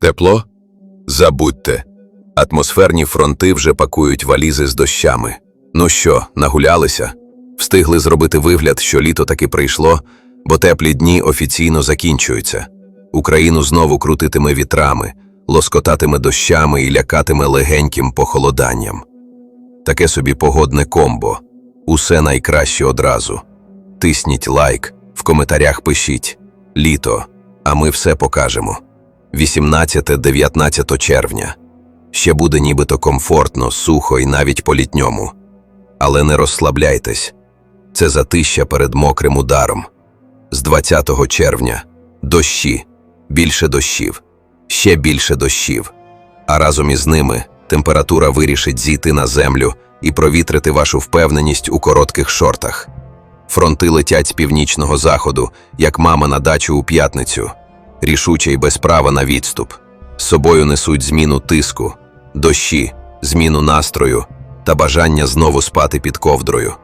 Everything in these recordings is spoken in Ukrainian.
Тепло? Забудьте. Атмосферні фронти вже пакують валізи з дощами. Ну що, нагулялися? Встигли зробити вигляд, що літо таки прийшло, бо теплі дні офіційно закінчуються. Україну знову крутитиме вітрами, лоскотатиме дощами і лякатиме легеньким похолоданням. Таке собі погодне комбо. Усе найкраще одразу. Тисніть лайк, в коментарях пишіть літо, а ми все покажемо. 18-19 червня. Ще буде нібито комфортно, сухо і навіть по-літньому. Але не розслабляйтесь. Це затища перед мокрим ударом. З 20 червня дощі, більше дощів, ще більше дощів. А разом із ними температура вирішить зійти на землю і провітрити вашу впевненість у коротких шортах. Фронти летять з північного заходу, як мама на дачу у п'ятницю, рішуче й без права на відступ. З собою несуть зміну тиску, дощі, зміну настрою та бажання знову спати під ковдрою.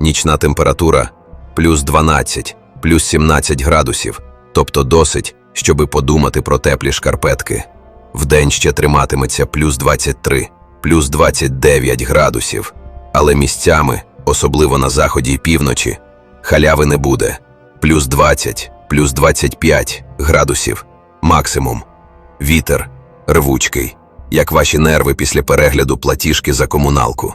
Нічна температура плюс 12, плюс 17 градусів, тобто досить, щоби подумати про теплі шкарпетки. Вдень ще триматиметься плюс 23, плюс 29 градусів, але місцями, особливо на заході і півночі, халяви не буде. Плюс 20, плюс 25 градусів максимум. Вітер рвучкий, як ваші нерви після перегляду платіжки за комуналку.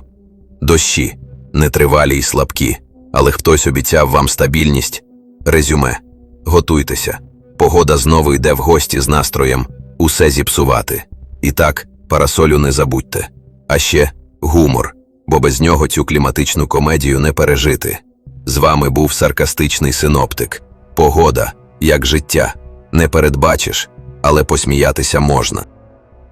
Дощі нетривалі й слабкі, але хтось обіцяв вам стабільність. Резюме. Готуйтеся. Погода знову йде в гості з настроєм усе зіпсувати. І так, парасолю не забудьте. А ще гумор, бо без нього цю кліматичну комедію не пережити. З вами був саркастичний синоптик. Погода, як життя, не передбачиш, але посміятися можна.